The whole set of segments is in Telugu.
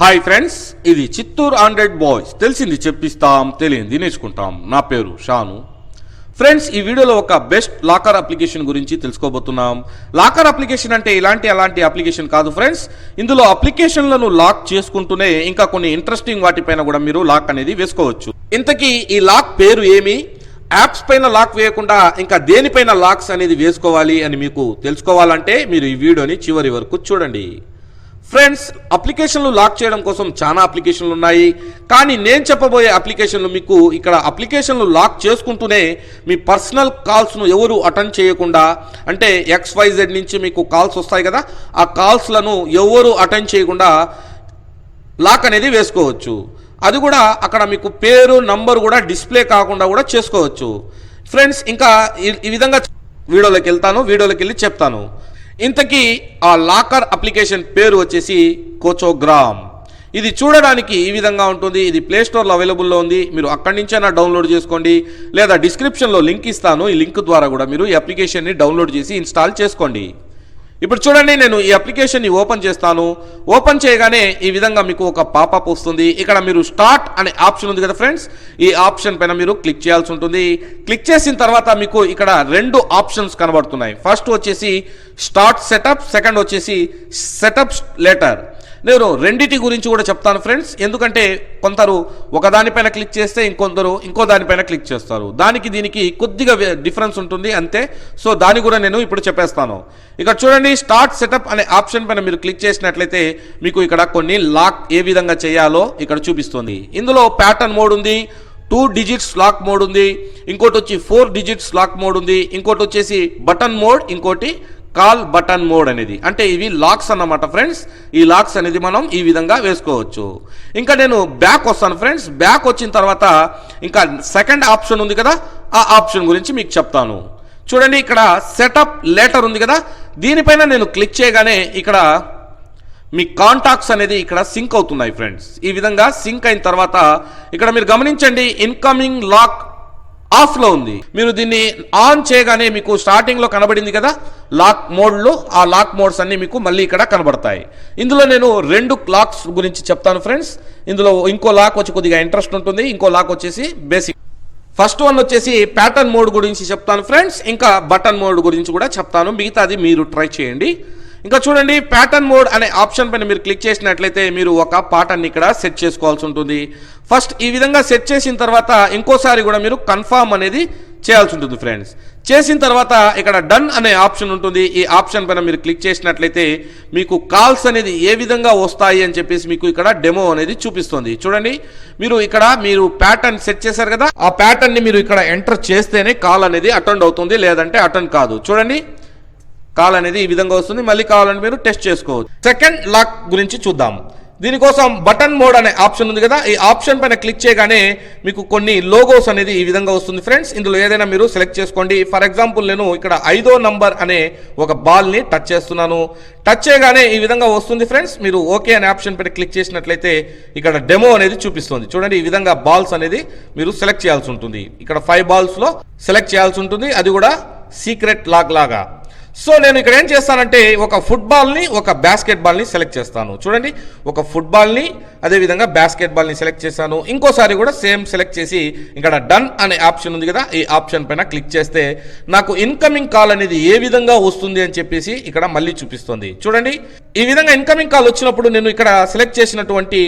హాయ్ ఫ్రెండ్స్ ఇది చిత్తూరు హండ్రెడ్ బాయ్స్. తెలిసింది చెప్పిస్తాం తెలియంది నేర్చుకుంటాం నా పేరు షాను. ఫ్రెండ్స్ ఈ వీడియోలో ఒక బెస్ట్ లాకర్ అప్లికేషన్ గురించి తెలుసుకోబోతున్నాం. లాకర్ అప్లికేషన్ అంటే ఇలాంటి అలాంటి అప్లికేషన్ కాదు ఫ్రెండ్స్ ఇందులో అప్లికేషన్లను లాక్ చేసుకుంటూనే ఇంకా కొన్ని ఇంట్రెస్టింగ్ వాటిపైన కూడా మీరు లాక్ అనేది వేసుకోవచ్చు. ఇంతకీ ఈ లాక్ పేరు ఏమి? యాప్స్ పైన లాక్ వేయకుండా ఇంకా దేనిపైన లాక్స్ అనేది వేసుకోవాలి అని మీకు తెలుసుకోవాలంటే మీరు ఈ వీడియోని చివరి వరకు చూడండి. ఫ్రెండ్స్ అప్లికేషన్లు లాక్ చేయడం కోసం చాలా అప్లికేషన్లు ఉన్నాయి. కానీ నేను చెప్పబోయే అప్లికేషన్లు మీకు ఇక్కడ అప్లికేషన్లు లాక్ చేసుకుంటూనే మీ పర్సనల్ కాల్స్ను ఎవరు అటెండ్ చేయకుండా అంటే ఎక్స్వైజెడ్ నుంచి మీకు కాల్స్ వస్తాయి కదా ఆ కాల్స్లను ఎవరు అటెండ్ చేయకుండా లాక్ అనేది వేసుకోవచ్చు. అది కూడా అక్కడ మీకు పేరు నంబర్ కూడా డిస్ప్లే కాకుండా కూడా చేసుకోవచ్చు. ఫ్రెండ్స్ ఇంకా ఈ- ఈ విధంగా వీడియోలోకి వెళ్తాను వీడియోలోకి వెళ్ళి చెప్తాను. ఇంతకీ ఆ లాకర్ అప్లికేషన్ పేరు వచ్చేసి కోచోగ్రామ్. ఇది చూడడానికి ఈ విధంగా ఉంటుంది. ఇది ప్లేస్టోర్లో అవైలబుల్లో ఉంది. మీరు అక్కడి నుంచైనా డౌన్లోడ్ చేసుకోండి. లేదా డిస్క్రిప్షన్లో లింక్ ఇస్తాను. ఈ లింక్ ద్వారా కూడా మీరు ఈ అప్లికేషన్ని డౌన్లోడ్ చేసి ఇన్స్టాల్ చేసుకోండి. ఇప్పుడు చూడండి నేను ఈ అప్లికేషన్ని ఓపెన్ చేస్తాను. ఓపెన్ చేయగానే ఈ విధంగా మీకు ఒక పాపప్ వస్తుంది. ఇక్కడ మీరు స్టార్ట్ అనే ఆప్షన్ ఉంది కదా ఫ్రెండ్స్ ఈ ఆప్షన్ పైన మీరు క్లిక్ చేయాల్సి ఉంటుంది. క్లిక్ చేసిన తర్వాత మీకు ఇక్కడ రెండు ఆప్షన్స్ కనబడుతున్నాయి. ఫస్ట్ వచ్చేసి స్టార్ట్ సెటప్ సెకండ్ వచ్చేసి సెటప్ లెటర్ నేను రెండిటి గురించి కూడా చెప్తాను ఫ్రెండ్స్. ఎందుకంటే కొందరు ఒకదానిపైన క్లిక్ చేస్తే ఇంకొందరు ఇంకో దానిపైన క్లిక్ చేస్తారు. దానికి దీనికి కొద్దిగా డిఫరెన్స్ ఉంటుంది అంతే. సో దాని కూడా నేను ఇప్పుడు చెప్పేస్తాను. ఇక్కడ చూడండి స్టార్ట్ సెటప్ అనే ఆప్షన్ పైన మీరు క్లిక్ చేసినట్లయితే మీకు ఇక్కడ కొన్ని లాక్ ఏ విధంగా చేయాలో ఇక్కడ చూపిస్తుంది. ఇందులో ప్యాటర్న్ మోడ్ ఉంది టూ డిజిట్స్ లాక్ మోడ్ ఉంది ఇంకోటి వచ్చి ఫోర్ డిజిట్స్ లాక్ మోడ్ ఉంది ఇంకోటి వచ్చేసి బటన్ మోడ్ ఇంకోటి కాల్ బటన్ మోడ్ అనేది. అంటే ఇవి లాక్స్ అన్నమాట ఫ్రెండ్స్ ఈ లాక్స్ అనేది మనం ఈ విధంగా వేసుకోవచ్చు. ఇంకా నేను బ్యాక్ వస్తాను ఫ్రెండ్స్ బ్యాక్ వచ్చిన తర్వాత ఇంకా సెకండ్ ఆప్షన్ ఉంది కదా ఆ ఆప్షన్ గురించి మీకు చెప్తాను. చూడండి ఇక్కడ సెటప్ లేటర్ ఉంది కదా దీనిపైన నేను క్లిక్ చేయగానే ఇక్కడ మీ కాంటాక్ట్స్ అనేది ఇక్కడ సింక్ అవుతున్నాయి ఫ్రెండ్స్ ఈ విధంగా సింక్ అయిన తర్వాత ఇక్కడ మీరు గమనించండి ఇన్కమింగ్ లాక్ ఆఫ్లో ఉంది. మీరు దీన్ని ఆన్ చేయగానే మీకు స్టార్టింగ్లో కనబడింది కదా లాక్ మోడ్లో ఆ లాక్ మోడ్స్ అన్ని మీకు మళ్ళీ ఇక్కడ కనబడతాయి. ఇందులో నేను రెండు లాక్స్ గురించి చెప్తాను ఫ్రెండ్స్ ఇందులో ఇంకో లాక్ వచ్చి కొద్దిగా ఇంట్రెస్ట్ ఉంటుంది ఇంకో లాక్ వచ్చేసి బేసిక్ ఫస్ట్ వన్ వచ్చేసి ప్యాటర్న్ మోడ్ గురించి చెప్తాను ఫ్రెండ్స్ ఇంకా బటన్ మోడ్ గురించి కూడా చెప్తాను. మిగతాది మీరు ట్రై చేయండి. ఇంకా చూడండి ప్యాటర్న్ మోడ్ అనే ఆప్షన్ పైన మీరు క్లిక్ చేసినట్లయితే మీరు ఒక పాటర్న్ ఇక్కడ సెట్ చేసుకోవాల్సి ఉంటుంది. ఫస్ట్ ఈ విధంగా సెట్ చేసిన తర్వాత ఇంకోసారి కూడా మీరు కన్ఫామ్ అనేది చేయాల్సి ఉంటుంది ఫ్రెండ్స్ చేసిన తర్వాత ఇక్కడ డన్ అనే ఆప్షన్ ఉంటుంది. ఈ ఆప్షన్ పైన మీరు క్లిక్ చేసినట్లయితే మీకు కాల్స్ అనేది ఏ విధంగా వస్తాయి అని చెప్పేసి మీకు ఇక్కడ డెమో అనేది చూపిస్తుంది. చూడండి మీరు ఇక్కడ మీరు ప్యాటర్న్ సెట్ చేశారు కదా ఆ ప్యాటర్న్ని మీరు ఇక్కడ ఎంటర్ చేస్తేనే కాల్ అనేది అటెండ్ అవుతుంది లేదంటే అటెండ్ కాదు. చూడండి కాల్ అనేది ఈ విధంగా వస్తుంది. మళ్ళీ కావాలని మీరు టెస్ట్ చేసుకోవచ్చు. సెకండ్ లాక్ గురించి చూద్దాం దీనికోసం బటన్ మోడ్ అనే ఆప్షన్ ఉంది కదా. ఈ ఆప్షన్ పైన క్లిక్ చేయగానే మీకు కొన్ని లోగోస్ అనేది ఈ విధంగా వస్తుంది ఫ్రెండ్స్. ఇందులో ఏదైనా మీరు సెలెక్ట్ చేసుకోండి. ఫర్ ఎగ్జాంపుల్ నేను ఇక్కడ ఐదో నంబర్ అనే ఒక బాల్ని టచ్ చేస్తున్నాను. టచ్ చేయగానే ఈ విధంగా వస్తుంది ఫ్రెండ్స్. మీరు ఓకే అనే ఆప్షన్ పైన క్లిక్ చేసినట్లయితే ఇక్కడ డెమో అనేది చూపిస్తుంది. చూడండి ఈ విధంగా బాల్స్ అనేది మీరు సెలెక్ట్ చేయాల్సి ఉంటుంది. ఇక్కడ ఫైవ్ బాల్స్లో సెలెక్ట్ చేయాల్సి ఉంటుంది. అది కూడా సీక్రెట్ లాగ్ లాగా. సో నేను ఇక్కడ ఏం చేస్తానంటే ఒక ఫుట్బాల్ని ఒక బాస్కెట్బాల్ని సెలెక్ట్ చేస్తాను. చూడండి ఒక ఫుట్బాల్ని అదేవిధంగా బాస్కెట్బాల్ని సెలెక్ట్ చేశాను. ఇంకోసారి కూడా సేమ్ సెలెక్ట్ చేసి ఇక్కడ డన్ అనే ఆప్షన్ ఉంది కదా ఈ ఆప్షన్ పైన క్లిక్ చేస్తే నాకు ఇన్కమింగ్ కాల్ అనేది ఏ విధంగా వస్తుంది అని చెప్పేసి ఇక్కడ మళ్ళీ చూపిస్తుంది. చూడండి ఈ విధంగా ఇన్కమింగ్ కాల్ వచ్చినప్పుడు నేను ఇక్కడ సెలెక్ట్ చేసినటువంటి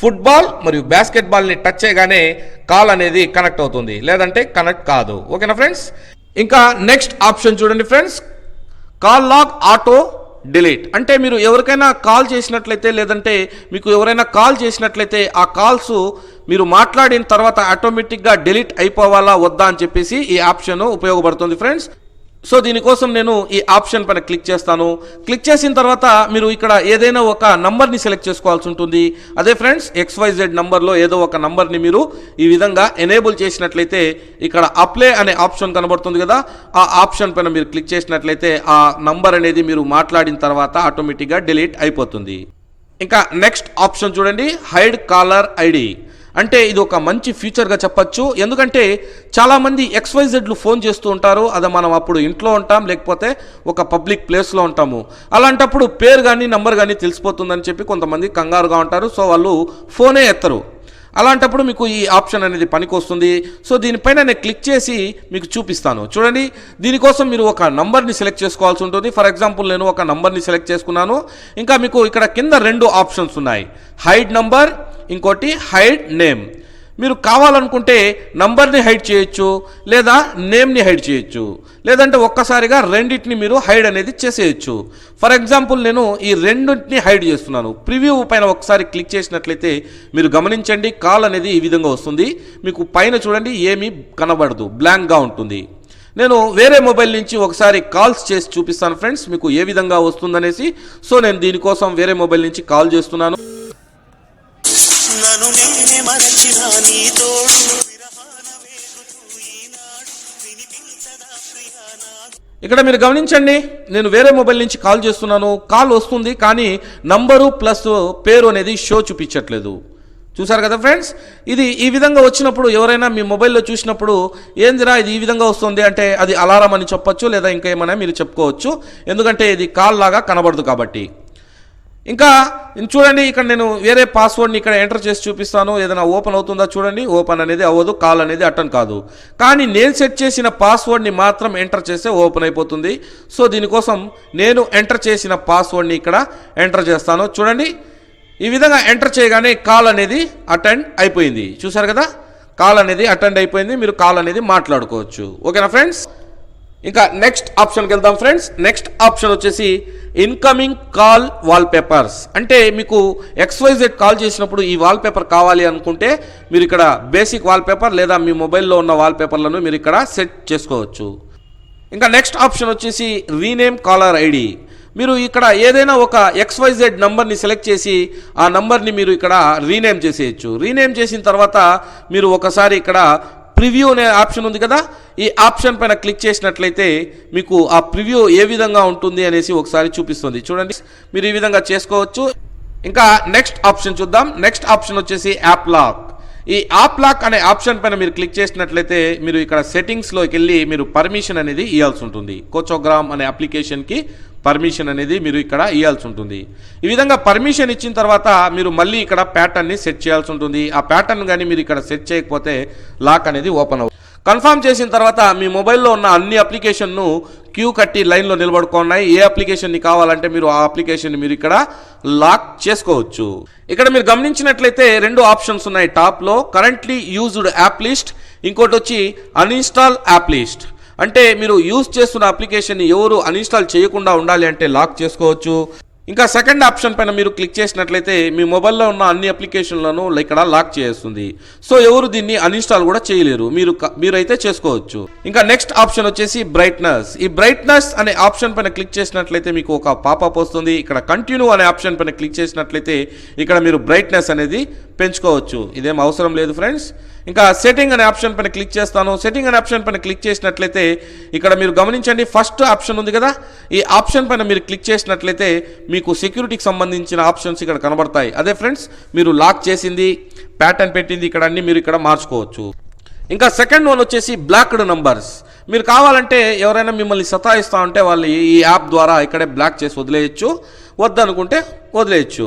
ఫుట్బాల్ మరియు బాస్కెట్బాల్ని టచ్ చేయగానే కాల్ అనేది కనెక్ట్ అవుతుంది. లేదంటే కనెక్ట్ కాదు. ఓకేనా ఫ్రెండ్స్? ఇంకా నెక్స్ట్ ఆప్షన్ చూడండి friends call log auto delete. అంటే మీరు ఎవరికైనా కాల్ చేసినట్లయితే లేదంటే మీకు ఎవరైనా కాల్ చేసినట్లయితే ఆ కాల్స్ మీరు మాట్లాడిన తర్వాత ఆటోమేటిక్గా డిలీట్ అయిపోవాలా వద్దా అని చెప్పేసి ఈ ఆప్షన్ ఉపయోగపడుతుంది ఫ్రెండ్స్. సో దీనికోసం నేను ఈ ఆప్షన్ పైన క్లిక్ చేస్తాను. క్లిక్ చేసిన తర్వాత మీరు ఇక్కడ ఏదైనా ఒక నంబర్ని సెలెక్ట్ చేసుకోవాల్సి ఉంటుంది. అదే ఫ్రెండ్స్ ఎక్స్వైజెడ్ నంబర్లో ఏదో ఒక నంబర్ని మీరు ఈ విధంగా ఎనేబుల్ చేసినట్లయితే ఇక్కడ అప్లై అనే ఆప్షన్ కనబడుతుంది కదా. ఆ ఆప్షన్ పైన మీరు క్లిక్ చేసినట్లయితే ఆ నంబర్ అనేది మీరు మాట్లాడిన తర్వాత ఆటోమేటిక్గా డిలీట్ అయిపోతుంది. ఇంకా నెక్స్ట్ ఆప్షన్ చూడండి హైడ్ కాలర్ ఐడి అంటే ఇది ఒక మంచి ఫ్యూచర్గా చెప్పచ్చు. ఎందుకంటే చాలామంది ఎక్స్వైజెడ్లు ఫోన్ చేస్తూ ఉంటారు. అది మనం అప్పుడు ఇంట్లో ఉంటాం లేకపోతే ఒక పబ్లిక్ ప్లేస్లో ఉంటాము. అలాంటప్పుడు పేరు కానీ నంబర్ కానీ తెలిసిపోతుందని చెప్పి కొంతమంది కంగారుగా ఉంటారు. సో వాళ్ళు ఫోనే ఎత్తరు. అలాంటప్పుడు మీకు ఈ ఆప్షన్ అనేది పనికొస్తుంది. సో దీనిపైన నేను క్లిక్ చేసి మీకు చూపిస్తాను. చూడండి దీనికోసం మీరు ఒక నంబర్ని సెలెక్ట్ చేసుకోవాల్సి ఉంటుంది. ఫర్ ఎగ్జాంపుల్ నేను ఒక నంబర్ని సెలెక్ట్ చేసుకున్నాను. ఇంకా మీకు ఇక్కడ కింద రెండు ఆప్షన్స్ ఉన్నాయి. హైడ్ నంబర్ ఇంకోటి హైడ్ నేమ్. మీరు కావాలనుకుంటే నంబర్ని హైడ్ చేయొచ్చు లేదా నేమ్ని హైడ్ చేయొచ్చు. లేదంటే ఒక్కసారిగా రెండింటిని మీరు హైడ్ అనేది చేసేయచ్చు. ఫర్ ఎగ్జాంపుల్ నేను ఈ రెండింటిని హైడ్ చేస్తున్నాను. ప్రివ్యూ పైన ఒకసారి క్లిక్ చేసినట్లయితే మీరు గమనించండి కాల్ అనేది ఈ విధంగా వస్తుంది. మీకు పైన చూడండి ఏమీ కనబడదు బ్లాంక్గా ఉంటుంది. నేను వేరే మొబైల్ నుంచి ఒకసారి కాల్స్ చేసి చూపిస్తాను ఫ్రెండ్స్ మీకు ఏ విధంగా వస్తుందనేసి. సో నేను దీనికోసం వేరే మొబైల్ నుంచి కాల్ చేస్తున్నాను. నీ తోడు. ఇక్కడ మీరు గమనించండి నేను వేరే మొబైల్ నుంచి కాల్ చేస్తున్నాను. కాల్ వస్తుంది కానీ నంబరు ప్లస్ పేరు అనేది షో చూపించట్లేదు. చూసారు కదా ఫ్రెండ్స్? ఇది ఈ విధంగా వచ్చినప్పుడు ఎవరైనా మీ మొబైల్లో చూసినప్పుడు ఏందిరా ఇది ఈ విధంగా వస్తుంది? అంటే అది అలారం అని చెప్పొచ్చు లేదా ఇంకా ఏమైనా మీరు చెప్పుకోవచ్చు. ఎందుకంటే ఇది కాల్ లాగా కనబడదు కాబట్టి. ఇంకా చూడండి ఇక్కడ నేను వేరే పాస్వర్డ్ని ఇక్కడ ఎంటర్ చేసి చూపిస్తాను. ఏదైనా ఓపెన్ అవుతుందా చూడండి. ఓపెన్ అనేది అవ్వదు కాల్ అనేది అటెండ్ కాదు. కానీ నేను సెట్ చేసిన పాస్వర్డ్ని మాత్రం ఎంటర్ చేస్తే ఓపెన్ అయిపోతుంది. సో దీనికోసం నేను ఎంటర్ చేసిన పాస్వర్డ్ని ఇక్కడ ఎంటర్ చేస్తాను. చూడండి ఈ విధంగా ఎంటర్ చేయగానే కాల్ అనేది అటెండ్ అయిపోయింది. చూసారు కదా? కాల్ అనేది అటెండ్ అయిపోయింది. మీరు కాల్ అనేది మాట్లాడుకోవచ్చు. ఓకేనా ఫ్రెండ్స్ ఇంకా నెక్స్ట్ ఆప్షన్కి వెళ్దాం ఫ్రెండ్స్ నెక్స్ట్ ఆప్షన్ వచ్చేసి ఇన్కమింగ్ కాల్ వాల్పేపర్స్ అంటే మీకు ఎక్స్వైజెడ్ కాల్ చేసినప్పుడు ఈ వాల్పేపర్ కావాలి అనుకుంటే మీరు ఇక్కడ బేసిక్ వాల్పేపర్ లేదా మీ మొబైల్లో ఉన్న వాల్పేపర్లను మీరు ఇక్కడ సెట్ చేసుకోవచ్చు. ఇంకా నెక్స్ట్ ఆప్షన్ వచ్చేసి రీనేమ్ కాలర్ ఐడి మీరు ఇక్కడ ఏదైనా ఒక ఎక్స్వైజెడ్ నంబర్ని సెలెక్ట్ చేసి ఆ నంబర్ని మీరు ఇక్కడ రీనేమ్ చేసేయచ్చు. రీనేమ్ చేసిన తర్వాత మీరు ఒకసారి ఇక్కడ ప్రివ్యూ అనే ఆప్షన్ ఉంది కదా ఈ ఆప్షన్ పైన క్లిక్ చేసినట్లయితే మీకు ఆ ప్రివ్యూ ఏ విధంగా ఉంటుంది అనేసి ఒకసారి చూపిస్తుంది. చూడండి మీరు ఈ విధంగా చేసుకోవచ్చు. ఇంకా నెక్స్ట్ ఆప్షన్ చూద్దాం. నెక్స్ట్ ఆప్షన్ వచ్చేసి యాప్ లాక్. ఈ యాప్ లాక్ అనే ఆప్షన్ పైన మీరు క్లిక్ చేసినట్లయితే మీరు ఇక్కడ సెట్టింగ్స్లోకి వెళ్ళి మీరు పర్మిషన్ అనేది ఇవ్వాల్సి ఉంటుంది. కోచోగ్రామ్ అనే అప్లికేషన్కి పర్మిషన్ అనేది మీరు ఇక్కడ ఇవ్వాల్సి ఉంటుంది. ఈ విధంగా పర్మిషన్ ఇచ్చిన తర్వాత మీరు మళ్ళీ ఇక్కడ ప్యాటర్న్ని సెట్ చేయాల్సి ఉంటుంది. ఆ ప్యాటర్న్ కానీ మీరు ఇక్కడ సెట్ చేయకపోతే లాక్ అనేది ఓపెన్ అవుతుంది కన్ఫర్మ్ చేసిన తర్వాత మీ మొబైల్లో ఉన్న అన్ని అప్లికేషన్ను క్యూ కట్టి లైన్లో నిలబడుకున్నాయి. ఏ అప్లికేషన్ని కావాలంటే మీరు ఆ అప్లికేషన్ మీరు ఇక్కడ లాక్ చేసుకోవచ్చు. ఇక్కడ మీరు గమనించినట్లయితే రెండు ఆప్షన్స్ ఉన్నాయి టాప్లో కరెంట్లీ యూజ్డ్ యాప్ లిస్ట్ ఇంకోటి వచ్చి అన్ఇన్స్టాల్ యాప్ లిస్ట్. అంటే మీరు యూజ్ చేస్తున్న అప్లికేషన్ని ఎవరు అన్ఇన్స్టాల్ చేయకుండా ఉండాలి అంటే లాక్ చేసుకోవచ్చు. ఇంకా సెకండ్ ఆప్షన్ పైన మీరు క్లిక్ చేసినట్లయితే మీ మొబైల్లో ఉన్న అన్ని అప్లికేషన్లను ఇక్కడ లాక్ చేస్తుంది. సో ఎవరు దీన్ని అన్ఇన్స్టాల్ కూడా చేయలేరు. మీరు మీరైతే చేసుకోవచ్చు. ఇంకా నెక్స్ట్ ఆప్షన్ వచ్చేసి బ్రైట్నెస్ ఈ బ్రైట్నెస్ అనే ఆప్షన్ పైన క్లిక్ చేసినట్లయితే మీకు ఒక పాపప్ వస్తుంది. ఇక్కడ కంటిన్యూ అనే ఆప్షన్ పైన క్లిక్ చేసినట్లయితే ఇక్కడ మీరు బ్రైట్నెస్ అనేది పెంచుకోవచ్చు. ఇదేం అవసరం లేదు ఫ్రెండ్స్. ఇంకా సెట్టింగ్ అనే ఆప్షన్ పైన క్లిక్ చేస్తాను. సెట్టింగ్ అనే ఆప్షన్ పైన క్లిక్ చేసినట్లయితే ఇక్కడ మీరు గమనించండి ఫస్ట్ ఆప్షన్ ఉంది కదా? ఈ ఆప్షన్ పైన మీరు క్లిక్ చేసినట్లయితే మీకు సెక్యూరిటీకి సంబంధించిన ఆప్షన్స్ ఇక్కడ కనబడతాయి. అదే ఫ్రెండ్స్ మీరు లాక్ చేసింది ప్యాటర్న్ పెట్టింది ఇక్కడ అన్ని మీరు ఇక్కడ మార్చుకోవచ్చు. ఇంకా సెకండ్ వన్ వచ్చేసి బ్లాక్డ్ నంబర్స్. మీరు కావాలంటే ఎవరైనా మిమ్మల్ని సతాయిస్తా ఉంటే వాళ్ళు ఈ యాప్ ద్వారా ఇక్కడే బ్లాక్ చేసి వదిలేయచ్చు. వద్దనుకుంటే వదిలేయచ్చు.